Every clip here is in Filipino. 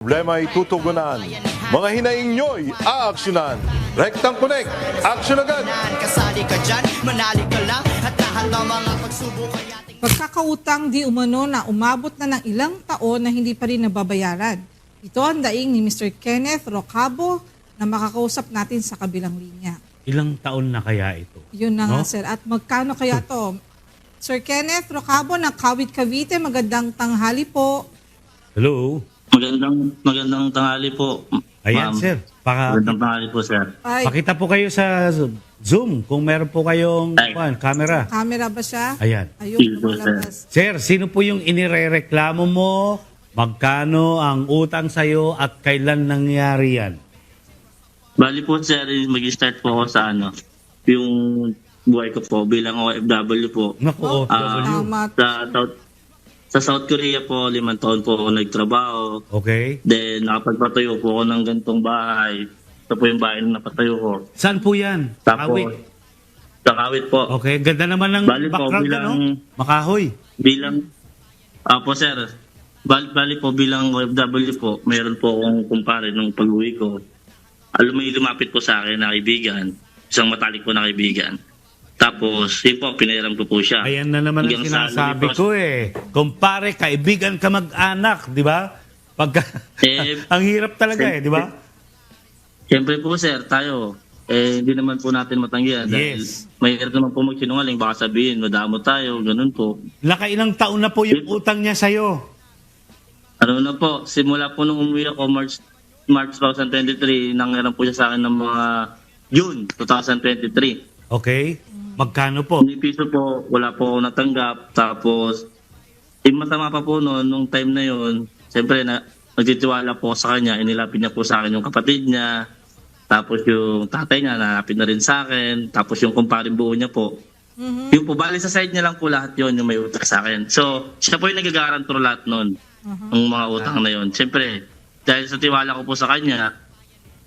Problema ay tutugunan. Mga hinaing nyo'y aaksyonan. Rectang Connect, action agad! Kasali ka dyan, manali ka lang At lahat ng mga pagsubok ay ating Pagkakautang di umano na umabot na ng ilang taon na hindi pa rin nababayaran. Ito ang daing ni Mr. Kenneth Rocabo na makakausap natin sa kabilang linya. Ilang taon na kaya ito? Yun na nga No? sir. At magkano kaya to? Sir Kenneth Rocabo ng Kawit Cavite, magandang tanghali po. Hello? Magandang magandang tanghali po. Ayan, ma'am. sir. Paka, Magandang tanghali po, sir. Ay, pakita po kayo sa Zoom kung meron po kayong Ay. kuwan, camera. camera ba siya? Ayan. Ayun, Sige po, sir. lumalabas. Sir, sino po yung inirereklamo mo? Magkano ang utang sa'yo at kailan nangyari yan? Bali po, sir, mag-start po ako sa ano, yung buhay ko po bilang OFW po. Naku, Ah, OFW. Tama. Sa South, sa South Korea po, limang taon po ako nagtrabaho. Okay. Then, nakapagpatayo po ako ng gantong bahay. Ito po yung bahay na napatayo ko. Saan po yan? Tapos, Awit. sa Kawit po. Okay, ganda naman ng Bali po, background bilang- ano? Makahoy. Bilang, apo sir, bali, bali po bilang OFW po, meron po akong kumpare nung pag-uwi ko. Alam mo lumapit po sa akin na kaibigan, isang matalik po na kaibigan. Tapos, yun po, pinairam ko po siya. Ayan na naman ang sinasabi lumipas- ko eh. Kumpare, kaibigan ka mag-anak, di ba? Pagka, Eh, ang hirap talaga eh, di ba? Siyempre po sir, tayo, eh, hindi naman po natin matanggihan. Dahil Yes. mahirap naman po magsinungaling, baka sabihin, madamo tayo, ganun po. Nakailang taon na po yung utang niya sa'yo. Ano na po, simula po nung umuwi ako March, March 2023, nangiram po siya sa akin ng mga June 2023. Okay? Magkano po? Hindi piso po, wala po ako natanggap. Tapos, yung masama pa po noon, nung time na yon, siyempre na, nagtitiwala po sa kanya, inilapit niya po sa akin yung kapatid niya, tapos yung tatay niya, nalapit na rin sa akin, tapos yung kumparing buo niya po. Mhm. Yung po, bali sa side niya lang po lahat yon yung may utang sa akin. So, siya po yung nagagarantor lahat noon, ng mga utang na yon. Siyempre, dahil sa tiwala ko po sa kanya,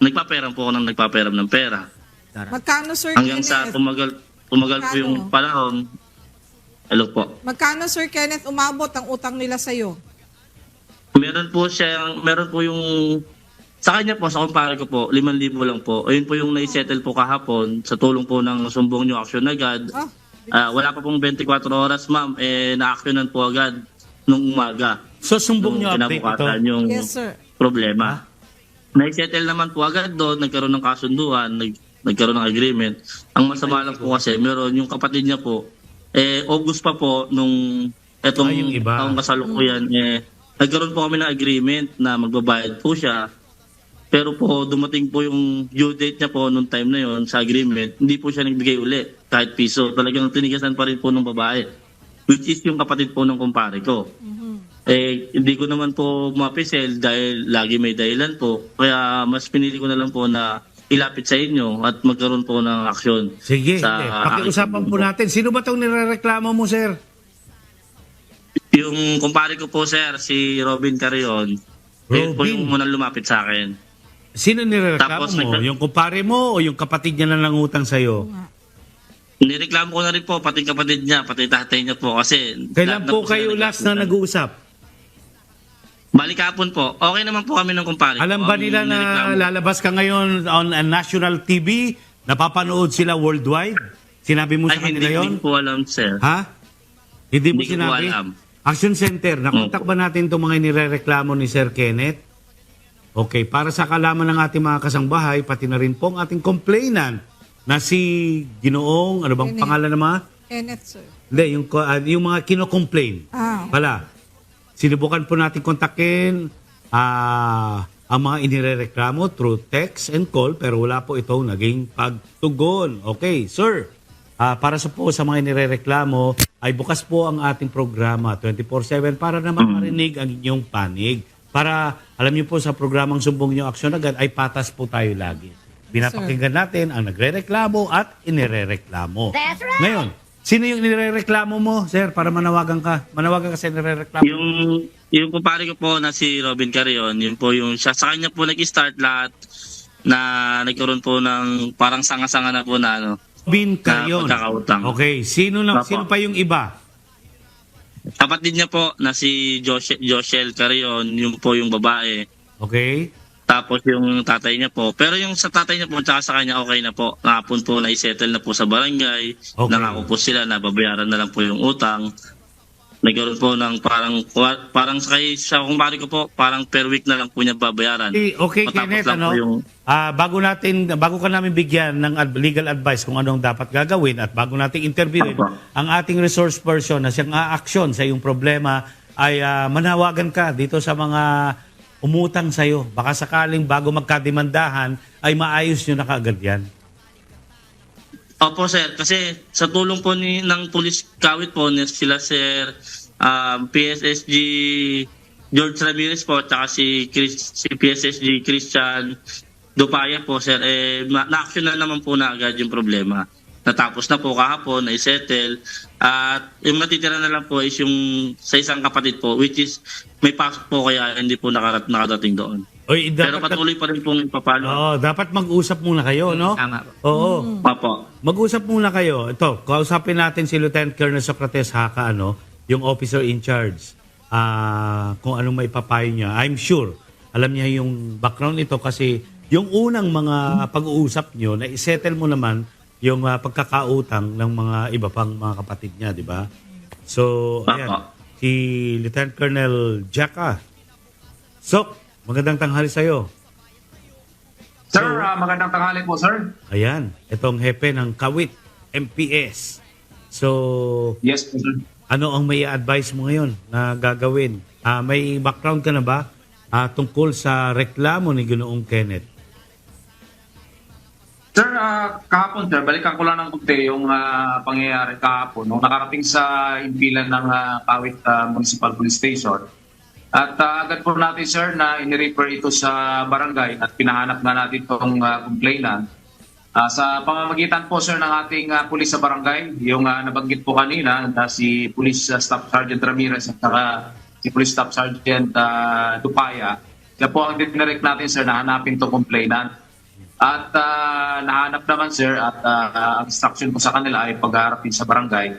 nagpaperam po ako ng nagpaperam ng pera. Magkano Sir Hanggang sa Kenneth? tumagal, tumagal po Magkano? yung panahon. Hello po. Magkano Sir Kenneth umabot ang utang nila sa'yo? Meron po siya, meron po yung, sa kanya po, sa kumpare ko po, 5,000 lang po. Ayun po yung naisettle po kahapon sa tulong po ng sumbong nyo action agad. Ah, Ah, wala pa pong 24 oras, ma'am. Eh, na-actionan po agad nung umaga. So, sumbong niyo update ito? kinabukasan yung yes sir. problema. Naisettle naman po agad doon, nagkaroon ng kasunduan, nag, nagkaroon ng agreement. Ang masama lang po kasi, meron yung kapatid niya po, eh, August pa po, nung etong Ah, yung iba. taong kasalukuyan, eh, nagkaroon po kami ng agreement na magbabayad po siya. Pero po, dumating po yung due date niya po nung time na yon sa agreement, hindi po siya nagbigay uli, kahit piso. Talagang tinigasan pa rin po ng babae. Which is yung kapatid po ng kumpare ko. Eh, hindi ko naman po mapisel dahil lagi may dahilan po. Kaya mas pinili ko na lang po na ilapit sa inyo at magkaroon po ng aksyon. Sige, sa aking pakiusapan po natin. Sino ba itong nirereklamo mo, sir? Yung kumpare ko po, sir, si Robin Carrion, yun po Robin? yung munang lumapit sa akin. Sino nirereklamo Tapos mo? Yung kumpare mo o yung kapatid niya na nangutang sa'yo? Nireklamo ko na rin po, pati kapatid niya, pati tatay niya po. Kasi Kailan po kayo last na nag-uusap? Balik hapon po. Okay naman po kami ng kumpare. Alam ba nila na lalabas ka ngayon on a national TV? Napapanood sila worldwide? Sinabi mo Ay, sa hindi, kanila yon? hindi po alam, sir. Ha? Hindi mo Hindi ko sinabi? alam. Action Center, nakontak ba natin itong mga nirereklamo ni Sir Kenneth? Okay, para sa kalaman ng ating mga kasangbahay, pati na rin po ang ating complainant na si Ginoong, ano bang Kenneth. pangalan naman? Kenneth sir. Hindi, yung, ko- ah, yung mga kino-complain. Ah, Pala, sinubukan po natin kontakin ah, ang mga inirereklamo through text and call pero wala po itong naging pagtugon. Okay, sir. ah, para sa po sa mga inirereklamo ay bukas po ang ating programa 24/7 para naman marinig ang inyong panig. Para alam niyo po sa programang Sumbong Niyo Aksyon Agad ay patas po tayo lagi. Pinapakinggan natin ang nagrereklamo at inirereklamo. Ngayon, sino yung nirereklamo mo, sir, para manawagan ka? Manawagan ka sa nirereklamo. Yung yung kumpare ko po na si Robin Carrion, yun po yung siya sa kanya po nag-start lahat na nagkaroon po ng parang sanga-sanga na po na ano. Bin Carrion. pagkakautang. Okay, sino na Apo. sino pa yung iba? Kapatid niya po na si Josh, Joshel Carrion, yung po yung babae. Okay? Tapos yung tatay niya po. Pero yung sa tatay niya po, tsaka sa kanya, okay na po. Nakapon po na isettle na po sa barangay. Okay. Nangako po sila na babayaran na lang po yung utang. Nagkaroon po ng parang, parang sa kay, sa kumpare ko po, parang per week na lang po niya babayaran. Eh, Okay, Matapos Kenneth, ano? po yung- Ah, bago natin bago ka namin bigyan ng legal advice kung anong dapat gagawin at bago nating interviewin Apo. ang ating resource person na siyang aaksyon sa iyong problema ay ah, manawagan ka dito sa mga umutang sa iyo. Baka sakaling bago magkadimandahan ay maayos niyo na kaagad yan. Opo sir, kasi sa tulong po ni ng Police Kawit po sila sir um, PSSG George Ramirez po at si Chris, si PSSG Christian Dupaya po sir eh na-action na naman po na agad yung problema. Natapos na po kahapon, na-settle. At yung natitira na lang po is yung sa isang kapatid po, which is may pasok po kaya hindi po nakarat nakadating doon. Oy, Pero dapat, patuloy pa rin pong ipapalo. Oo, dapat mag-usap muna kayo, no? Tama po. Oo. Opo. Mag-usap muna kayo. Ito, kausapin natin si Lieutenant Colonel Socrates Haka, ano, yung officer in charge. Ah, kung anong may papayo niya. I'm sure, alam niya yung background nito kasi yung unang mga pag-uusap niyo, na isettle mo naman yung ah, pagkakautang ng mga iba pang mga kapatid niya, di ba? So, ayan. Si Lieutenant Colonel Jacka. Sok, magandang tanghali sa'yo. Sir, ah, magandang tanghali po, sir. Ayan, itong hepe ng Kawit, MPS. So, Yes po, sir. ano ang may advice mo ngayon na gagawin? Ah, may background ka na ba ah, tungkol sa reklamo ni Ginoong Kenneth? Sir, ah, kahapon, sir, balikan ko lang ng kunti yung ah, pangyayari kahapon. Nung nakarating sa impilan ng ah, Kawit ah, Municipal Police Station. At ah, agad po natin, sir, na inirefer ito sa barangay at pinahanap na natin itong ah, complainant. Ah, sa pamamagitan po, sir, ng ating ah, pulis sa barangay, yung ah, nabanggit po kanina na si Police ah, Staff Sergeant Ramirez at saka si Police Staff Sergeant ah, Dupaya. Kaya po ang dinirect natin, sir, na hanapin itong complainant. At ah, nahanap naman sir at ah, ang instruction ko sa kanila ay pagharapin sa barangay.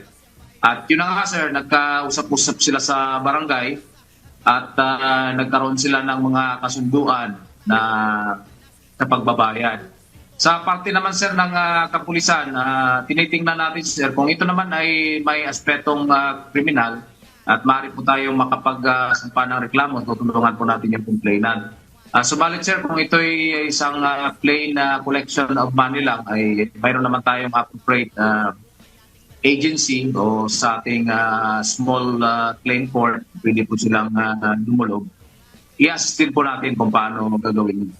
At yun na nga sir, nagkausap-usap sila sa barangay at ah, nagkaroon sila ng mga kasunduan na sa pagbabayad. Sa parte naman sir ng ah, kapulisan, ah, tinitingnan natin sir kung ito naman ay may aspetong ah, kriminal at maaari po tayong makapag-sampa ng reklamo, tutulungan po natin yung complainant. Ah, subalit sir, kung ito ay isang ah, plain na collection of money lang, ay mayroon naman tayong appropriate ah, agency o sa ating ah, small ah, claim court, pwede po silang uh, dumulog. I-assist din po natin kung paano gagawin.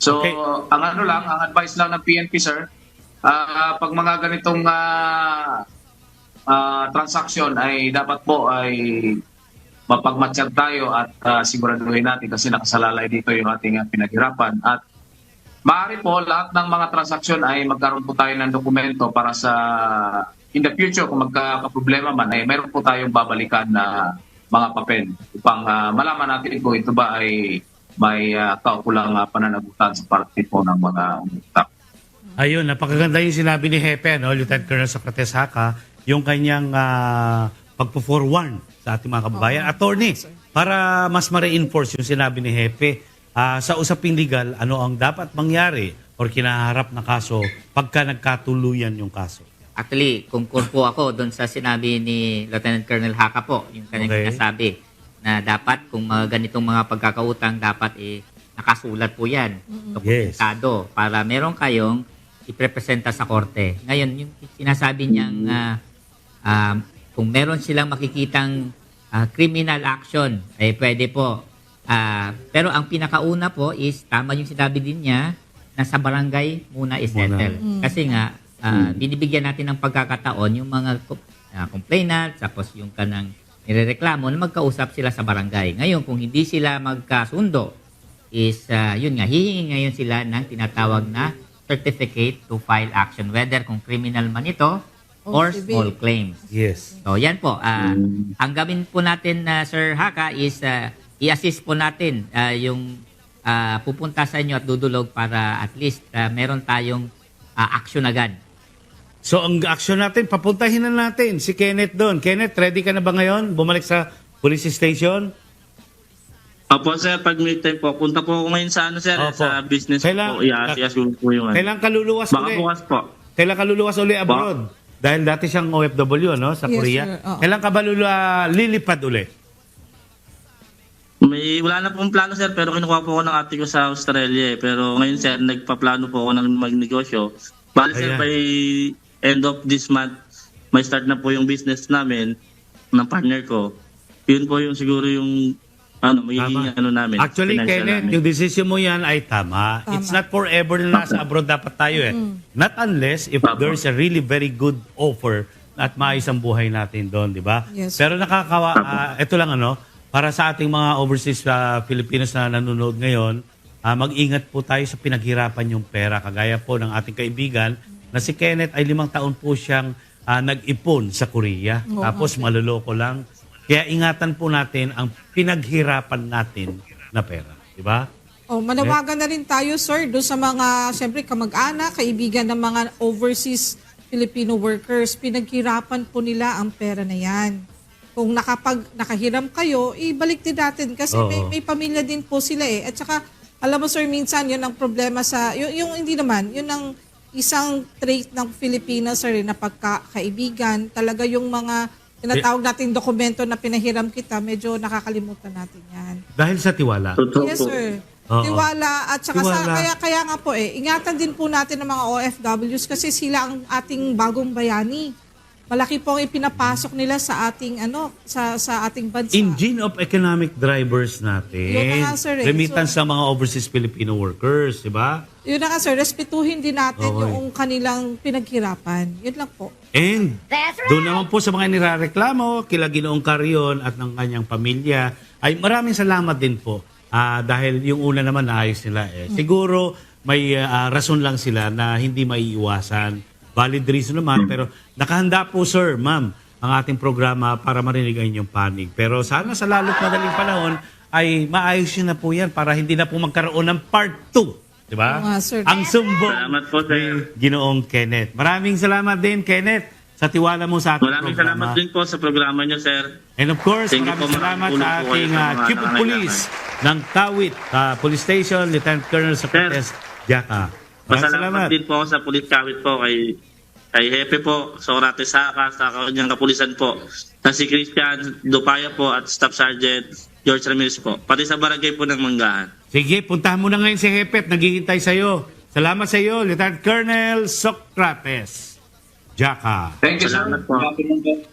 So, Okay. ang ano lang, ang advice lang ng PNP sir, ah, pag mga ganitong ah, ah, transaction ay dapat po ay mapagmatsyag tayo at ah, siguraduhin natin kasi nakasalalay dito yung ating ah, pinaghirapan. At maaari po lahat ng mga transaksyon ay magkaroon po tayo ng dokumento para sa in the future kung magkakaproblema man ay meron po tayong babalikan na mga papel upang ah, malaman natin kung ito ba ay may uh, kaukulang ah, pananagutan sa parte po ng mga umutak. Ayun, napakaganda yung sinabi ni Hepe, no, Lieutenant Colonel Socrates Haka, yung kanyang ah, pagpo-forewarn sa ating mga kababayan. Attorney, para mas ma-reinforce yung sinabi ni Hepe, ah, sa usaping legal, ano ang dapat mangyari or kinaharap na kaso pagka nagkatuluyan yung kaso? Actually, concur po ako doon sa sinabi ni Lieutenant Colonel Haka po, yung kanyang Okay. sinasabi na dapat kung mga ganitong mga pagkakautang dapat eh nakasulat po yan, dokumentado para meron kayong iprepresenta sa korte. Ngayon, yung sinasabi niyang ah, ah, kung meron silang makikitang ah, criminal action, eh pwede po. Ah, pero ang pinakauna po is, tama yung sinabi din niya, na sa barangay muna isettle. Kasi nga, ah, binibigyan natin ng pagkakataon yung mga ah, complainant, tapos yung kanang nirereklamo na magkausap sila sa barangay. Ngayon, kung hindi sila magkasundo, is ah, yun nga, hihingi ngayon sila ng tinatawag na certificate to file action, whether kung criminal man ito or civil. small claims. Yes. So yan po, ah, ang gawin po natin na Sir Haka is ah, i-assist po natin ah, yung ah, pupunta sa inyo at dudulog para at least ah, meron tayong ah, action agad. So ang action natin, papuntahin na natin si Kenneth doon. Kenneth, ready ka na ba ngayon? Bumalik sa police station? Opo, sir, pag may time po, punta po ako ngayon sa ano, sir, Opo. sa business Kailan- po. I-assess ko po yung ano. Kailan ka luluwas Baka uli? bukas po. Kailan ka luluwas uli abroad? Dahil dati siyang OFW, no? Sa Yes, Korea. sir. Oo. Kailan ka ba lula, lilipad uli? May, wala na pong plano, sir, pero kinukuha po ako ng ate ko sa Australia. eh. Pero ngayon, sir, nagpaplano po ako ng magnegosyo. Bali, sir, Ayan. by end of this month, may start na po yung business namin ng partner ko. Yun po yung siguro yung ano, magiging Tama. ano namin. Actually, Kenneth, namin. yung decision mo yan ay tama. Tama. It's not forever na nasa abroad dapat tayo eh. Not unless if Tama. there's a really very good offer at maayos ang buhay natin doon, di ba? Yes. Pero nakakawa, ah, ito lang ano, para sa ating mga overseas ah, Filipinos na nanonood ngayon, ah, mag-ingat po tayo sa pinaghirapan yung pera. Kagaya po ng ating kaibigan na si Kenneth ay limang taon po siyang ah, nag-ipon sa Korea. Oo, Tapos maluloko lang. Kaya ingatan po natin ang pinaghirapan natin na pera. Di ba? Oh, manawagan na rin tayo, sir, doon sa mga, siyempre, kamag-anak, kaibigan ng mga overseas Filipino workers. Pinaghirapan po nila ang pera na yan. Kung nakapag nakahiram kayo, ibalik din natin kasi Oo. may, may pamilya din po sila eh. At saka, alam mo sir, minsan yun ang problema sa, yung, yung hindi naman, yun ang isang trait ng Filipino sir eh, na pagkakaibigan. Talaga yung mga tinatawag nating dokumento na pinahiram kita, medyo nakakalimutan natin yan. Dahil sa tiwala. Totoo Yes, po. sir. Oo. Tiwala at saka sa, Tiwala. kaya kaya nga po eh ingatan din po natin ng mga OFWs kasi sila ang ating bagong bayani. Malaki po ang ipinapasok nila sa ating ano sa sa ating bansa. Engine of economic drivers natin. Yun na nga, sir, eh. Remittance So- sa mga overseas Filipino workers, di ba? Yun na nga sir, respetuhin din natin Okay. yung kanilang pinaghirapan. Yun lang po. And doon naman po sa mga nirareklamo, kila Ginoong Carion at ng kanyang pamilya, ay maraming salamat din po. Ah, dahil yung una naman naayos nila eh. Siguro may ah, rason lang sila na hindi maiiwasan. Valid reason naman, pero nakahanda po sir, ma'am, ang ating programa para marinig ang inyong panig. Pero sana sa lalo't madaling panahon ay maayos yun na po yan para hindi na po magkaroon ng part 2. Di ba? Oo nga, sir. Ang sumbong Salamat po, sir. Ginoong Kenneth. Maraming salamat din, Kenneth, sa tiwala mo sa ating Maraming programa. salamat din po sa programa niyo, sir. And of course, Thank you maraming po, salamat maraming sa tulong po ating kayo sa uh, mga Chief of nangangailangan. Police ng Kawit uh, Police Station, Lieutenant Colonel Socrates Jaka. Pasalamat salamat. din po ako sa Pulit Kawit po kay kay Hepe po, Sorate Saka, sa kanyang kapulisan po, na si Christian Dupaya po at Staff Sergeant George Ramirez po. Pati sa barangay po ng Manggahan. Sige, puntahan mo na ngayon si Hepet. Naghihintay sa iyo. Salamat sa iyo, Lieutenant Colonel Socrates Jaka. Thank you, sir. Salamat afternoon po.